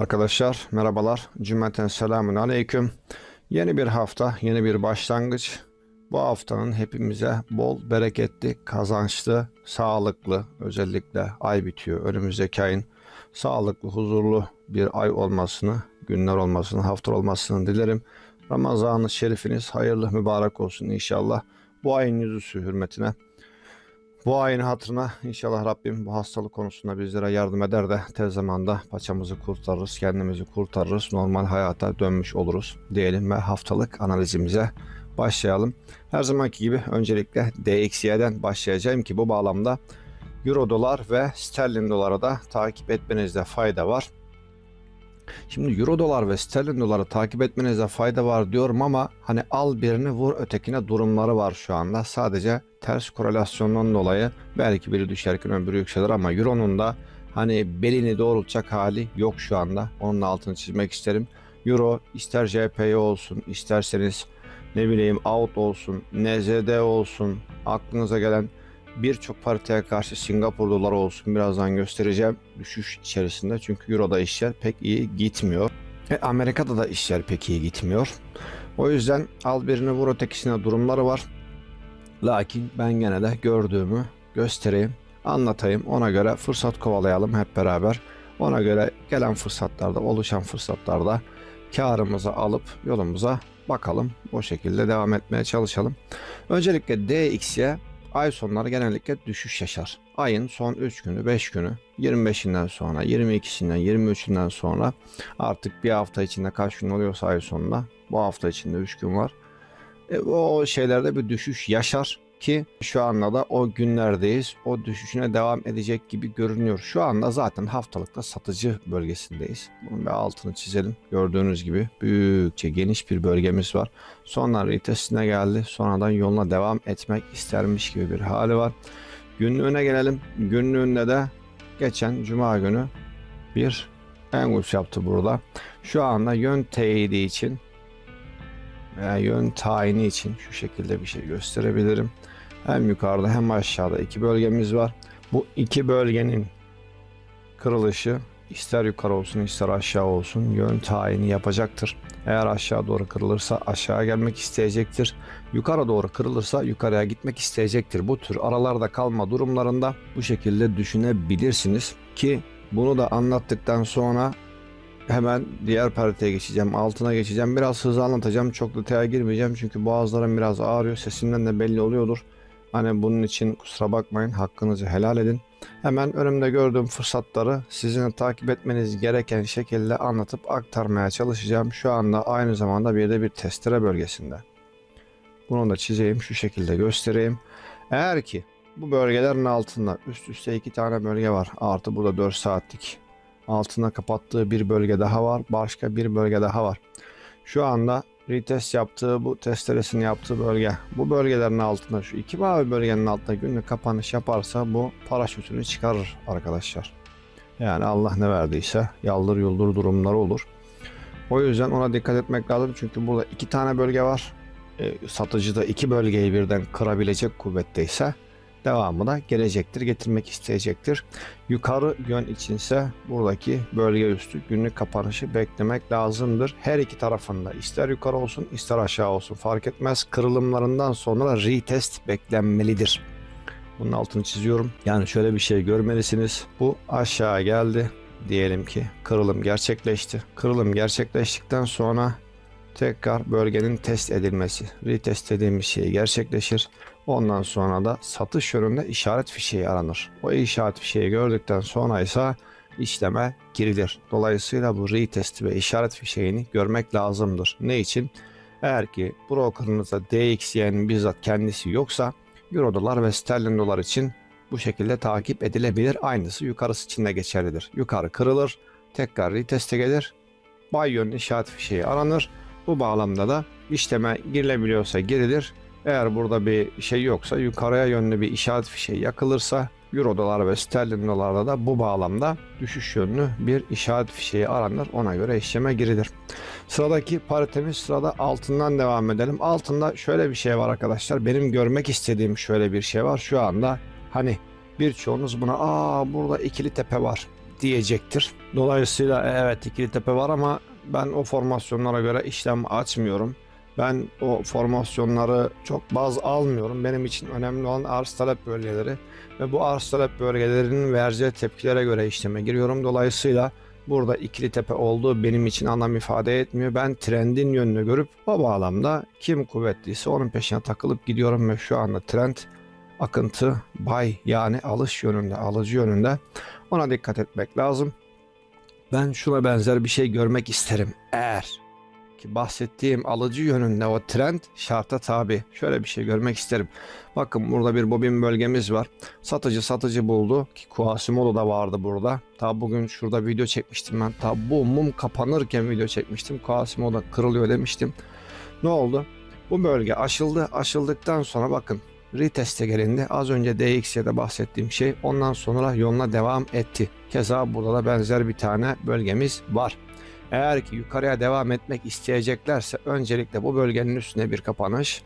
Arkadaşlar merhabalar. Cümleten selamun aleyküm. Yeni bir hafta, yeni bir başlangıç. Bu haftanın hepimize bol, bereketli, kazançlı, sağlıklı, özellikle ay bitiyor. Önümüzdeki ayın sağlıklı, huzurlu bir ay olmasını, günler olmasını, hafta olmasını dilerim. Ramazan-ı şerifiniz hayırlı, mübarek olsun inşallah. Bu ayın yüzüsü hürmetine bu ayın hatırına inşallah Rabbim bu hastalık konusunda bizlere yardım eder de tez zamanda paçamızı kurtarırız, kendimizi kurtarırız, normal hayata dönmüş oluruz diyelim ve haftalık analizimize başlayalım. Her zamanki gibi öncelikle DXY'den başlayacağım ki bu bağlamda Euro dolar ve sterlin doları da takip etmenizde fayda var. Şimdi euro dolar ve sterlin doları takip etmenize fayda var diyorum ama hani al birini vur ötekine durumları var şu anda. Sadece ters korelasyondan dolayı belki biri düşerken öbürü yükselir ama euronun da hani belini doğrultacak hali yok şu anda. Onun altını çizmek isterim. Euro ister JPY olsun isterseniz ne bileyim out olsun, NZD olsun aklınıza gelen birçok pariteye karşı Singapur doları olsun birazdan göstereceğim düşüş içerisinde. Çünkü Euro'da işler pek iyi gitmiyor. E, Amerika'da da işler pek iyi gitmiyor. O yüzden al birini vur ötekisine durumları var. Lakin ben gene de gördüğümü göstereyim, anlatayım. Ona göre fırsat kovalayalım hep beraber. Ona göre gelen fırsatlarda, oluşan fırsatlarda karımızı alıp yolumuza bakalım. O şekilde devam etmeye çalışalım. Öncelikle DXY ay sonları genellikle düşüş yaşar. Ayın son 3 günü, 5 günü, 25'inden sonra, 22'sinden, 23'ünden sonra artık bir hafta içinde kaç gün oluyorsa ay sonunda bu hafta içinde 3 gün var. E, o şeylerde bir düşüş yaşar ki şu anda da o günlerdeyiz. O düşüşüne devam edecek gibi görünüyor. Şu anda zaten haftalıkta satıcı bölgesindeyiz. Bunun bir altını çizelim. Gördüğünüz gibi büyükçe geniş bir bölgemiz var. Sonra retestine geldi. Sonradan yoluna devam etmek istermiş gibi bir hali var. Günlüğüne gelelim. Günlüğünde de geçen cuma günü bir Engus yaptı burada. Şu anda yön teyidi için veya yön tayini için şu şekilde bir şey gösterebilirim. Hem yukarıda hem aşağıda iki bölgemiz var. Bu iki bölgenin kırılışı ister yukarı olsun ister aşağı olsun yön tayini yapacaktır. Eğer aşağı doğru kırılırsa aşağı gelmek isteyecektir. Yukarı doğru kırılırsa yukarıya gitmek isteyecektir. Bu tür aralarda kalma durumlarında bu şekilde düşünebilirsiniz ki bunu da anlattıktan sonra hemen diğer pariteye geçeceğim. Altına geçeceğim. Biraz hızlı anlatacağım. Çok detaya girmeyeceğim. Çünkü boğazlarım biraz ağrıyor. Sesimden de belli oluyordur. Hani bunun için kusura bakmayın. Hakkınızı helal edin. Hemen önümde gördüğüm fırsatları sizin takip etmeniz gereken şekilde anlatıp aktarmaya çalışacağım. Şu anda aynı zamanda bir de bir testere bölgesinde. Bunu da çizeyim. Şu şekilde göstereyim. Eğer ki bu bölgelerin altında üst üste iki tane bölge var. Artı burada 4 saatlik altına kapattığı bir bölge daha var. Başka bir bölge daha var. Şu anda retest yaptığı bu testeresini yaptığı bölge. Bu bölgelerin altında şu iki mavi bölgenin altında günlük kapanış yaparsa bu paraşütünü çıkarır arkadaşlar. Yani Allah ne verdiyse yaldır yuldur durumları olur. O yüzden ona dikkat etmek lazım. Çünkü burada iki tane bölge var. E, satıcı da iki bölgeyi birden kırabilecek kuvvetteyse devamı da gelecektir, getirmek isteyecektir. Yukarı yön içinse buradaki bölge üstü günlük kapanışı beklemek lazımdır. Her iki tarafında ister yukarı olsun ister aşağı olsun fark etmez. Kırılımlarından sonra retest beklenmelidir. Bunun altını çiziyorum. Yani şöyle bir şey görmelisiniz. Bu aşağı geldi. Diyelim ki kırılım gerçekleşti. Kırılım gerçekleştikten sonra tekrar bölgenin test edilmesi, retest dediğimiz şey gerçekleşir. Ondan sonra da satış yönünde işaret fişeği aranır. O işaret fişeği gördükten sonra ise işleme girilir. Dolayısıyla bu retest ve işaret fişeğini görmek lazımdır. Ne için? Eğer ki brokerınızda DXY'nin bizzat kendisi yoksa Euro dolar ve sterlin dolar için bu şekilde takip edilebilir. Aynısı yukarısı için de geçerlidir. Yukarı kırılır, tekrar reteste gelir. Bay yönlü işaret fişeği aranır. Bu bağlamda da işleme girilebiliyorsa girilir. Eğer burada bir şey yoksa yukarıya yönlü bir işaret fişeği yakılırsa Euro dolar ve sterlin dolarda da bu bağlamda düşüş yönlü bir işaret fişeği aranır. Ona göre işleme girilir. Sıradaki paritemiz sırada altından devam edelim. Altında şöyle bir şey var arkadaşlar. Benim görmek istediğim şöyle bir şey var. Şu anda hani birçoğunuz buna aa burada ikili tepe var. diyecektir. Dolayısıyla e, evet ikili tepe var ama ben o formasyonlara göre işlem açmıyorum. Ben o formasyonları çok baz almıyorum. Benim için önemli olan arz talep bölgeleri ve bu arz talep bölgelerinin vereceği tepkilere göre işleme giriyorum. Dolayısıyla burada ikili tepe olduğu benim için anlam ifade etmiyor. Ben trendin yönünü görüp o bağlamda kim kuvvetliyse onun peşine takılıp gidiyorum ve şu anda trend akıntı buy yani alış yönünde, alıcı yönünde. Ona dikkat etmek lazım. Ben şuna benzer bir şey görmek isterim. Eğer ki bahsettiğim alıcı yönünde o trend şarta tabi. Şöyle bir şey görmek isterim. Bakın burada bir bobin bölgemiz var. Satıcı satıcı buldu ki Quasimodo da vardı burada. Ta bugün şurada video çekmiştim ben. Ta bu mum kapanırken video çekmiştim. Quasimodo kırılıyor demiştim. Ne oldu? Bu bölge aşıldı. Aşıldıktan sonra bakın reteste gelindi. Az önce DXY'de bahsettiğim şey ondan sonra yoluna devam etti. Keza burada da benzer bir tane bölgemiz var. Eğer ki yukarıya devam etmek isteyeceklerse öncelikle bu bölgenin üstüne bir kapanış.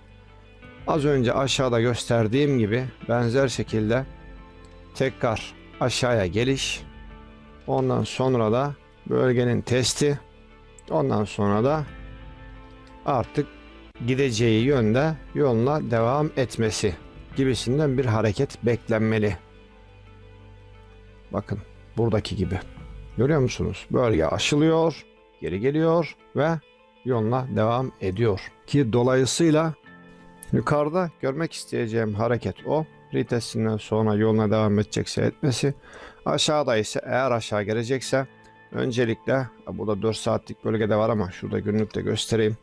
Az önce aşağıda gösterdiğim gibi benzer şekilde tekrar aşağıya geliş. Ondan sonra da bölgenin testi. Ondan sonra da artık gideceği yönde yoluna devam etmesi gibisinden bir hareket beklenmeli. Bakın buradaki gibi. Görüyor musunuz? Bölge aşılıyor, geri geliyor ve yoluna devam ediyor. Ki dolayısıyla yukarıda görmek isteyeceğim hareket o. Retestinden sonra yoluna devam edecekse etmesi. Aşağıda ise eğer aşağı gelecekse öncelikle burada 4 saatlik bölgede var ama şurada günlükte göstereyim.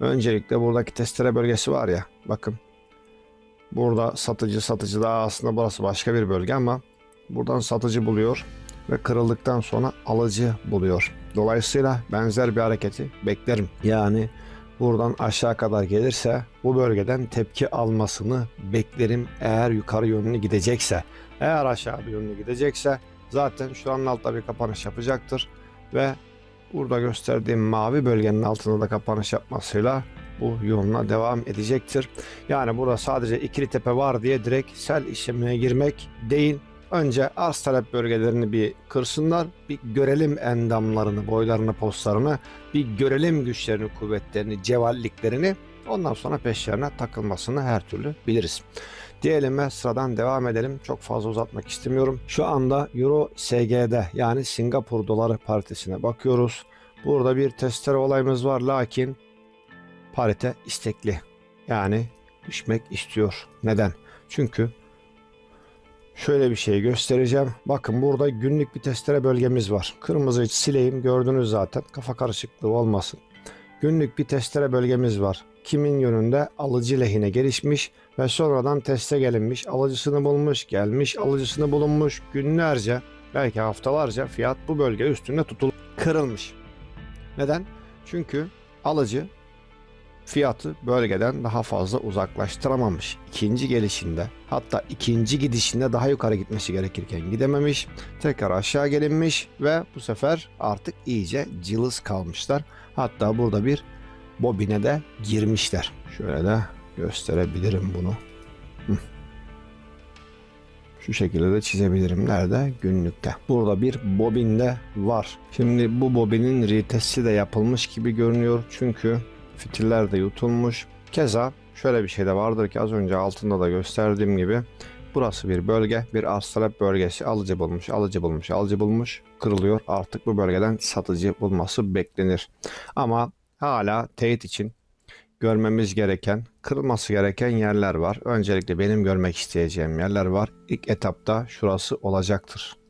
Öncelikle buradaki testere bölgesi var ya bakın. Burada satıcı satıcı daha aslında burası başka bir bölge ama buradan satıcı buluyor ve kırıldıktan sonra alıcı buluyor. Dolayısıyla benzer bir hareketi beklerim. Yani buradan aşağı kadar gelirse bu bölgeden tepki almasını beklerim eğer yukarı yönlü gidecekse. Eğer aşağı yönlü gidecekse zaten şu an altta bir kapanış yapacaktır ve burada gösterdiğim mavi bölgenin altında da kapanış yapmasıyla bu yoluna devam edecektir. Yani burada sadece ikili tepe var diye direkt sel işlemine girmek değil. Önce arz talep bölgelerini bir kırsınlar. Bir görelim endamlarını, boylarını, postlarını. Bir görelim güçlerini, kuvvetlerini, cevalliklerini. Ondan sonra peşlerine takılmasını her türlü biliriz. Diyelim ve sıradan devam edelim. Çok fazla uzatmak istemiyorum. Şu anda Euro SG'de yani Singapur doları paritesine bakıyoruz. Burada bir testere olayımız var lakin parite istekli. Yani düşmek istiyor. Neden? Çünkü şöyle bir şey göstereceğim. Bakın burada günlük bir testere bölgemiz var. Kırmızı sileyim gördünüz zaten. Kafa karışıklığı olmasın. Günlük bir testere bölgemiz var. Kimin yönünde alıcı lehine gelişmiş ve sonradan teste gelinmiş, alıcısını bulmuş, gelmiş, alıcısını bulunmuş günlerce belki haftalarca fiyat bu bölge üstünde tutulup kırılmış. Neden? Çünkü alıcı fiyatı bölgeden daha fazla uzaklaştıramamış. İkinci gelişinde hatta ikinci gidişinde daha yukarı gitmesi gerekirken gidememiş. Tekrar aşağı gelinmiş ve bu sefer artık iyice cılız kalmışlar. Hatta burada bir bobine de girmişler. Şöyle de gösterebilirim bunu. Şu şekilde de çizebilirim. Nerede? Günlükte. Burada bir bobin de var. Şimdi bu bobinin ritesi de yapılmış gibi görünüyor. Çünkü fitiller de yutulmuş. Keza şöyle bir şey de vardır ki az önce altında da gösterdiğim gibi burası bir bölge, bir arz bölgesi alıcı bulmuş, alıcı bulmuş, alıcı bulmuş, kırılıyor. Artık bu bölgeden satıcı bulması beklenir. Ama hala teyit için görmemiz gereken, kırılması gereken yerler var. Öncelikle benim görmek isteyeceğim yerler var. İlk etapta şurası olacaktır.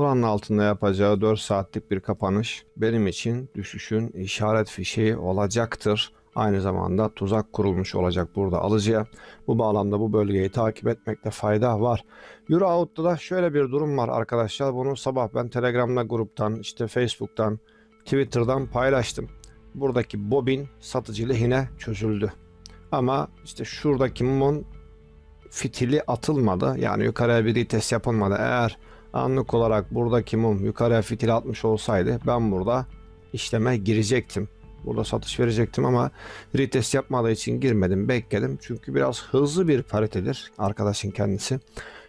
Buranın altında yapacağı 4 saatlik bir kapanış benim için düşüşün işaret fişeği olacaktır. Aynı zamanda tuzak kurulmuş olacak burada alıcıya. Bu bağlamda bu bölgeyi takip etmekte fayda var. Euro da şöyle bir durum var arkadaşlar. Bunu sabah ben Telegram'da gruptan, işte Facebook'tan, Twitter'dan paylaştım. Buradaki bobin satıcı lehine çözüldü. Ama işte şuradaki mumun fitili atılmadı. Yani yukarıya bir retest yapılmadı. Eğer anlık olarak buradaki mum yukarıya fitil atmış olsaydı ben burada işleme girecektim. Burada satış verecektim ama retest yapmadığı için girmedim, bekledim. Çünkü biraz hızlı bir paritedir arkadaşın kendisi.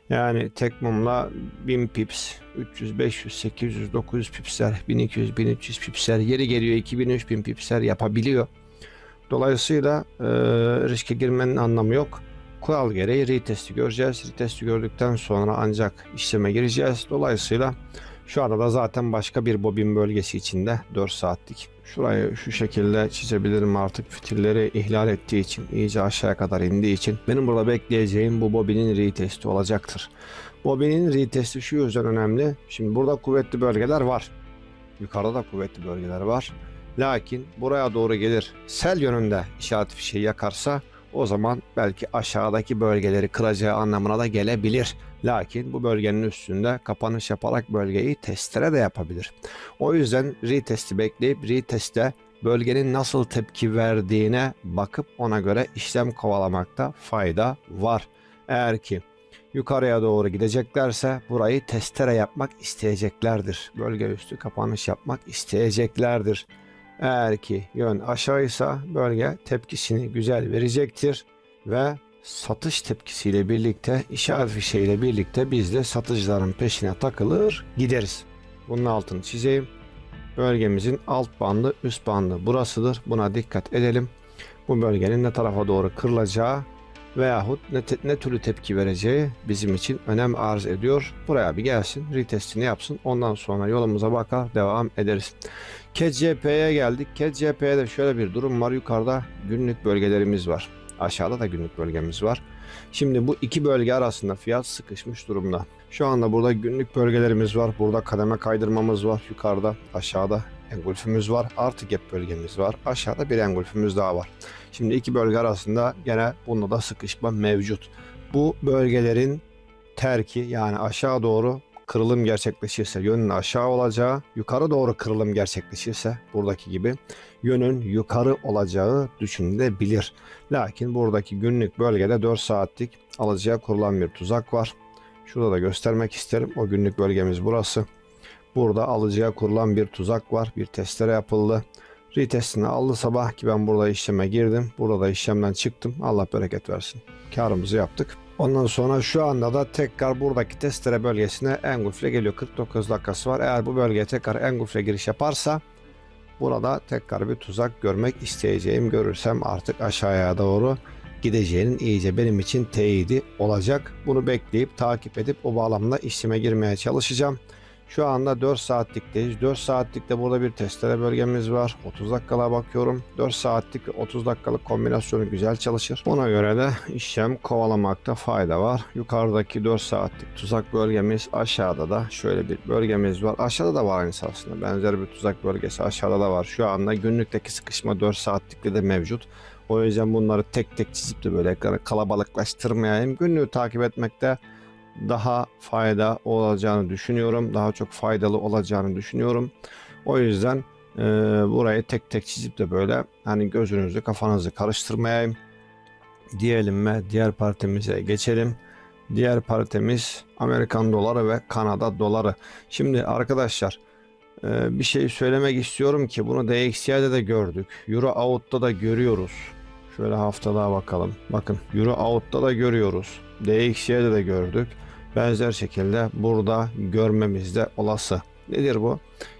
Yani tek mumla 1000 pips, 300, 500, 800, 900 pipsler, 1200, 1300 pipsler, yeri geliyor 2000, 3000 pipsler yapabiliyor. Dolayısıyla e, riske girmenin anlamı yok. Kural gereği retesti göreceğiz. Retesti gördükten sonra ancak işleme gireceğiz. Dolayısıyla şu anda da zaten başka bir bobin bölgesi içinde 4 saatlik. Şurayı şu şekilde çizebilirim artık fitilleri ihlal ettiği için iyice aşağıya kadar indiği için benim burada bekleyeceğim bu bobinin retesti olacaktır. Bobinin retesti şu yüzden önemli. Şimdi burada kuvvetli bölgeler var. Yukarıda da kuvvetli bölgeler var. Lakin buraya doğru gelir sel yönünde işaret fişeği yakarsa o zaman belki aşağıdaki bölgeleri kıracağı anlamına da gelebilir. Lakin bu bölgenin üstünde kapanış yaparak bölgeyi testere de yapabilir. O yüzden retesti bekleyip reteste bölgenin nasıl tepki verdiğine bakıp ona göre işlem kovalamakta fayda var. Eğer ki yukarıya doğru gideceklerse burayı testere yapmak isteyeceklerdir. Bölge üstü kapanış yapmak isteyeceklerdir. Eğer ki yön aşağıysa bölge tepkisini güzel verecektir ve satış tepkisiyle birlikte işaret fişeğiyle birlikte biz de satıcıların peşine takılır gideriz. Bunun altını çizeyim. Bölgemizin alt bandı üst bandı burasıdır. Buna dikkat edelim. Bu bölgenin ne tarafa doğru kırılacağı veyahut ne, te- ne türlü tepki vereceği bizim için önem arz ediyor. Buraya bir gelsin, retestini yapsın. Ondan sonra yolumuza bakar devam ederiz. KCP'ye geldik. KCP'de de şöyle bir durum var. Yukarıda günlük bölgelerimiz var. Aşağıda da günlük bölgemiz var. Şimdi bu iki bölge arasında fiyat sıkışmış durumda. Şu anda burada günlük bölgelerimiz var. Burada kademe kaydırmamız var. Yukarıda, aşağıda engulfümüz var. Artı gap bölgemiz var. Aşağıda bir engulfümüz daha var. Şimdi iki bölge arasında gene bunda da sıkışma mevcut. Bu bölgelerin terki yani aşağı doğru kırılım gerçekleşirse yönün aşağı olacağı, yukarı doğru kırılım gerçekleşirse buradaki gibi yönün yukarı olacağı düşünülebilir. Lakin buradaki günlük bölgede 4 saatlik alıcıya kurulan bir tuzak var. Şurada da göstermek isterim. O günlük bölgemiz burası. Burada alıcıya kurulan bir tuzak var. Bir testere yapıldı. Retestini aldı sabah ki ben burada işleme girdim. Burada da işlemden çıktım. Allah bereket versin. Karımızı yaptık. Ondan sonra şu anda da tekrar buradaki testere bölgesine engulfle geliyor. 49 dakikası var. Eğer bu bölgeye tekrar engulfle giriş yaparsa burada tekrar bir tuzak görmek isteyeceğim. Görürsem artık aşağıya doğru gideceğinin iyice benim için teyidi olacak. Bunu bekleyip takip edip o bağlamda işleme girmeye çalışacağım. Şu anda 4 saatlikteyiz. 4 saatlikte burada bir testere bölgemiz var. 30 dakikalığa bakıyorum. 4 saatlik 30 dakikalık kombinasyonu güzel çalışır. Ona göre de işlem kovalamakta fayda var. Yukarıdaki 4 saatlik tuzak bölgemiz aşağıda da şöyle bir bölgemiz var. Aşağıda da var aynısı aslında. Benzer bir tuzak bölgesi aşağıda da var. Şu anda günlükteki sıkışma 4 saatlikte de mevcut. O yüzden bunları tek tek çizip de böyle kalabalıklaştırmayayım. Günlüğü takip etmekte daha fayda olacağını düşünüyorum. Daha çok faydalı olacağını düşünüyorum. O yüzden e, burayı tek tek çizip de böyle hani gözünüzü kafanızı karıştırmayayım diyelim ve diğer partimize geçelim. Diğer partimiz Amerikan doları ve Kanada doları. Şimdi arkadaşlar e, bir şey söylemek istiyorum ki bunu DXY'de de gördük. Euro Out'ta da görüyoruz. Şöyle haftalığa bakalım. Bakın Euro Out'ta da görüyoruz. DXY'de de gördük. Benzer şekilde burada görmemiz de olası. Nedir bu?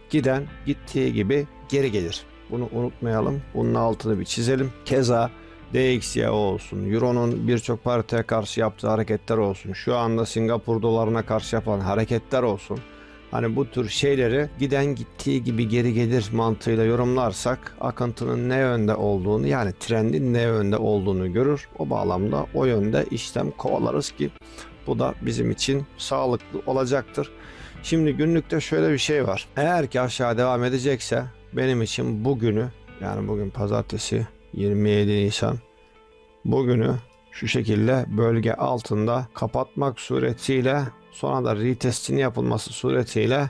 Giden gittiği gibi geri gelir. Bunu unutmayalım. Bunun altını bir çizelim. Keza DXY olsun, Euro'nun birçok partiye karşı yaptığı hareketler olsun, şu anda Singapur dolarına karşı yapılan hareketler olsun. Hani bu tür şeyleri giden gittiği gibi geri gelir mantığıyla yorumlarsak akıntının ne yönde olduğunu yani trendin ne yönde olduğunu görür. O bağlamda o yönde işlem kovalarız ki bu da bizim için sağlıklı olacaktır. Şimdi günlükte şöyle bir şey var. Eğer ki aşağı devam edecekse benim için bugünü yani bugün pazartesi 27 Nisan bugünü şu şekilde bölge altında kapatmak suretiyle sonra da retestini yapılması suretiyle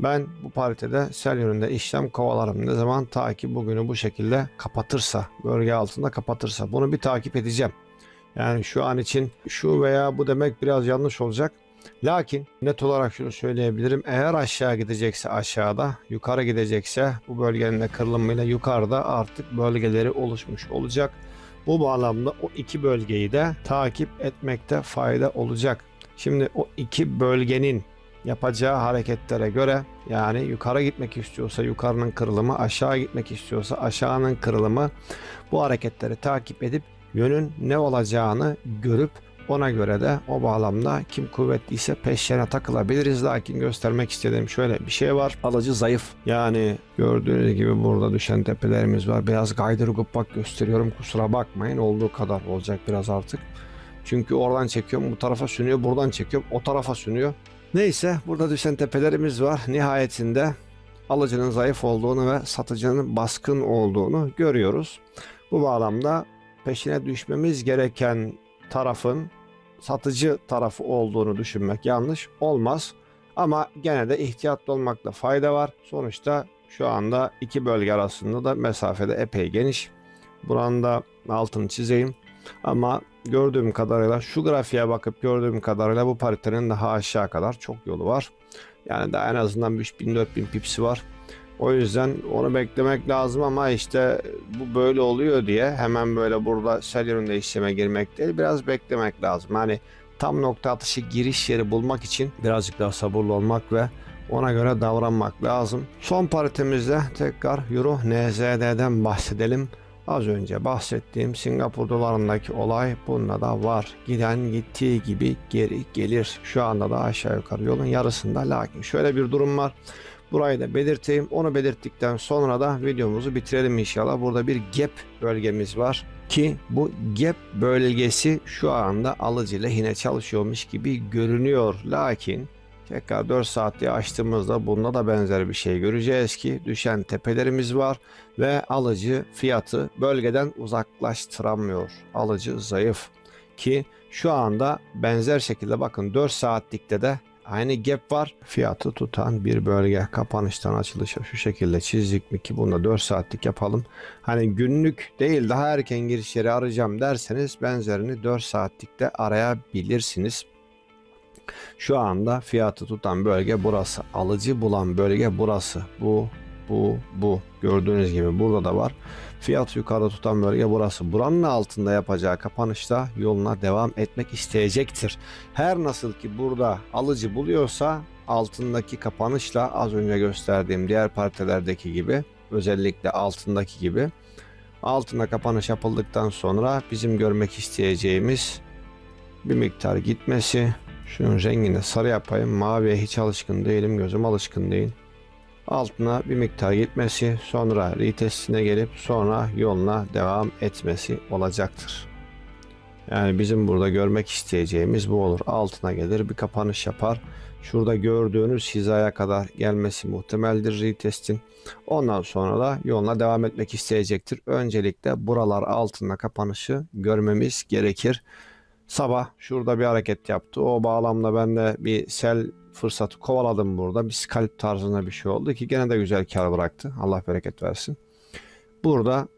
ben bu paritede sel yönünde işlem kovalarım. Ne zaman ta ki bugünü bu şekilde kapatırsa, bölge altında kapatırsa bunu bir takip edeceğim. Yani şu an için şu veya bu demek biraz yanlış olacak. Lakin net olarak şunu söyleyebilirim. Eğer aşağı gidecekse aşağıda, yukarı gidecekse bu bölgenin de kırılımıyla yukarıda artık bölgeleri oluşmuş olacak. Bu bağlamda o iki bölgeyi de takip etmekte fayda olacak. Şimdi o iki bölgenin yapacağı hareketlere göre yani yukarı gitmek istiyorsa yukarının kırılımı, aşağı gitmek istiyorsa aşağının kırılımı bu hareketleri takip edip yönün ne olacağını görüp ona göre de o bağlamda kim kuvvetliyse peşlerine takılabiliriz. Lakin göstermek istediğim şöyle bir şey var. Alıcı zayıf. Yani gördüğünüz gibi burada düşen tepelerimiz var. Biraz gaydırgıp bak gösteriyorum. Kusura bakmayın. Olduğu kadar olacak biraz artık. Çünkü oradan çekiyorum bu tarafa sünüyor. Buradan çekiyorum o tarafa sünüyor. Neyse burada düşen tepelerimiz var. Nihayetinde alıcının zayıf olduğunu ve satıcının baskın olduğunu görüyoruz. Bu bağlamda peşine düşmemiz gereken tarafın satıcı tarafı olduğunu düşünmek yanlış olmaz. Ama gene de ihtiyatlı olmakta fayda var. Sonuçta şu anda iki bölge arasında da mesafede epey geniş. Buranın da altını çizeyim. Ama gördüğüm kadarıyla şu grafiğe bakıp gördüğüm kadarıyla bu paritenin daha aşağı kadar çok yolu var. Yani daha en azından 3000-4000 pipsi var. O yüzden onu beklemek lazım ama işte bu böyle oluyor diye hemen böyle burada sel yönünde işleme girmek değil biraz beklemek lazım. Hani tam nokta atışı giriş yeri bulmak için birazcık daha sabırlı olmak ve ona göre davranmak lazım. Son paritemizde tekrar Euro NZD'den bahsedelim. Az önce bahsettiğim Singapur dolarındaki olay bunda da var. Giden gittiği gibi geri gelir. Şu anda da aşağı yukarı yolun yarısında. Lakin şöyle bir durum var. Burayı da belirteyim. Onu belirttikten sonra da videomuzu bitirelim inşallah. Burada bir gap bölgemiz var ki bu gap bölgesi şu anda alıcı lehine çalışıyormuş gibi görünüyor. Lakin tekrar 4 saatliği açtığımızda bunda da benzer bir şey göreceğiz ki düşen tepelerimiz var ve alıcı fiyatı bölgeden uzaklaştıramıyor. Alıcı zayıf ki şu anda benzer şekilde bakın 4 saatlikte de aynı gap var. Fiyatı tutan bir bölge kapanıştan açılışa şu şekilde çizdik mi ki bunda 4 saatlik yapalım. Hani günlük değil daha erken giriş yeri arayacağım derseniz benzerini 4 saatlikte arayabilirsiniz. Şu anda fiyatı tutan bölge burası. Alıcı bulan bölge burası. Bu, bu, bu. Gördüğünüz gibi burada da var. Fiyat yukarıda tutan bölge burası. Buranın altında yapacağı kapanışta yoluna devam etmek isteyecektir. Her nasıl ki burada alıcı buluyorsa altındaki kapanışla az önce gösterdiğim diğer partilerdeki gibi özellikle altındaki gibi altında kapanış yapıldıktan sonra bizim görmek isteyeceğimiz bir miktar gitmesi Şunun rengini sarı yapayım. Maviye hiç alışkın değilim. Gözüm alışkın değil. Altına bir miktar gitmesi, sonra retestine gelip sonra yoluna devam etmesi olacaktır. Yani bizim burada görmek isteyeceğimiz bu olur. Altına gelir bir kapanış yapar. Şurada gördüğünüz hizaya kadar gelmesi muhtemeldir retestin. Ondan sonra da yoluna devam etmek isteyecektir. Öncelikle buralar altında kapanışı görmemiz gerekir. Sabah şurada bir hareket yaptı. O bağlamda ben de bir sel fırsatı kovaladım burada. Bir scalp tarzında bir şey oldu ki gene de güzel kar bıraktı. Allah bereket versin. Burada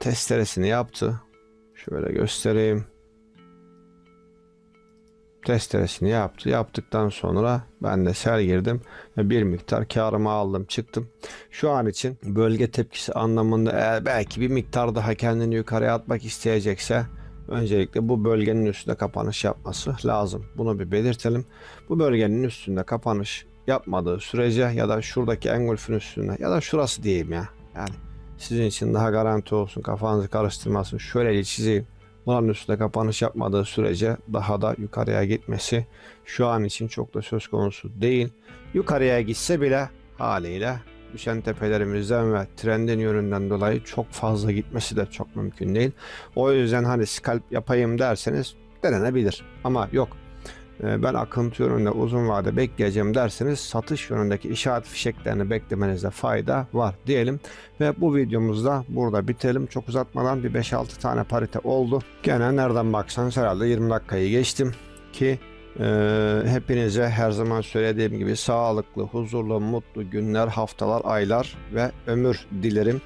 testeresini yaptı. Şöyle göstereyim. Testeresini yaptı. Yaptıktan sonra ben de sel girdim ve bir miktar karımı aldım çıktım. Şu an için bölge tepkisi anlamında eğer belki bir miktar daha kendini yukarıya atmak isteyecekse öncelikle bu bölgenin üstünde kapanış yapması lazım. Bunu bir belirtelim. Bu bölgenin üstünde kapanış yapmadığı sürece ya da şuradaki engulfün üstünde ya da şurası diyeyim ya. Yani sizin için daha garanti olsun kafanızı karıştırmasın. Şöyle çizeyim. Bunların üstünde kapanış yapmadığı sürece daha da yukarıya gitmesi şu an için çok da söz konusu değil. Yukarıya gitse bile haliyle düşen tepelerimizden ve trendin yönünden dolayı çok fazla gitmesi de çok mümkün değil. O yüzden hani scalp yapayım derseniz denenebilir. Ama yok e, ben akıntı yönünde uzun vade bekleyeceğim derseniz satış yönündeki işaret fişeklerini beklemenizde fayda var diyelim. Ve bu videomuzda burada bitelim. Çok uzatmadan bir 5-6 tane parite oldu. Gene nereden baksanız herhalde 20 dakikayı geçtim ki ee, hepinize her zaman söylediğim gibi sağlıklı, huzurlu, mutlu günler, haftalar, aylar ve ömür dilerim.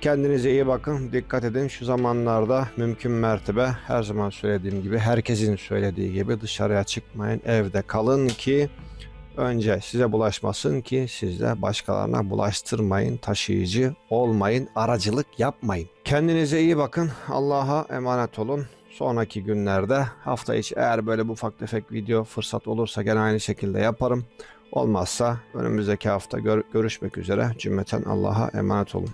Kendinize iyi bakın, dikkat edin. Şu zamanlarda mümkün mertebe her zaman söylediğim gibi, herkesin söylediği gibi dışarıya çıkmayın, evde kalın ki önce size bulaşmasın ki siz de başkalarına bulaştırmayın, taşıyıcı olmayın, aracılık yapmayın. Kendinize iyi bakın, Allah'a emanet olun. Sonraki günlerde hafta içi eğer böyle bu ufak tefek video fırsat olursa gene aynı şekilde yaparım. Olmazsa önümüzdeki hafta gör- görüşmek üzere. Cümleten Allah'a emanet olun.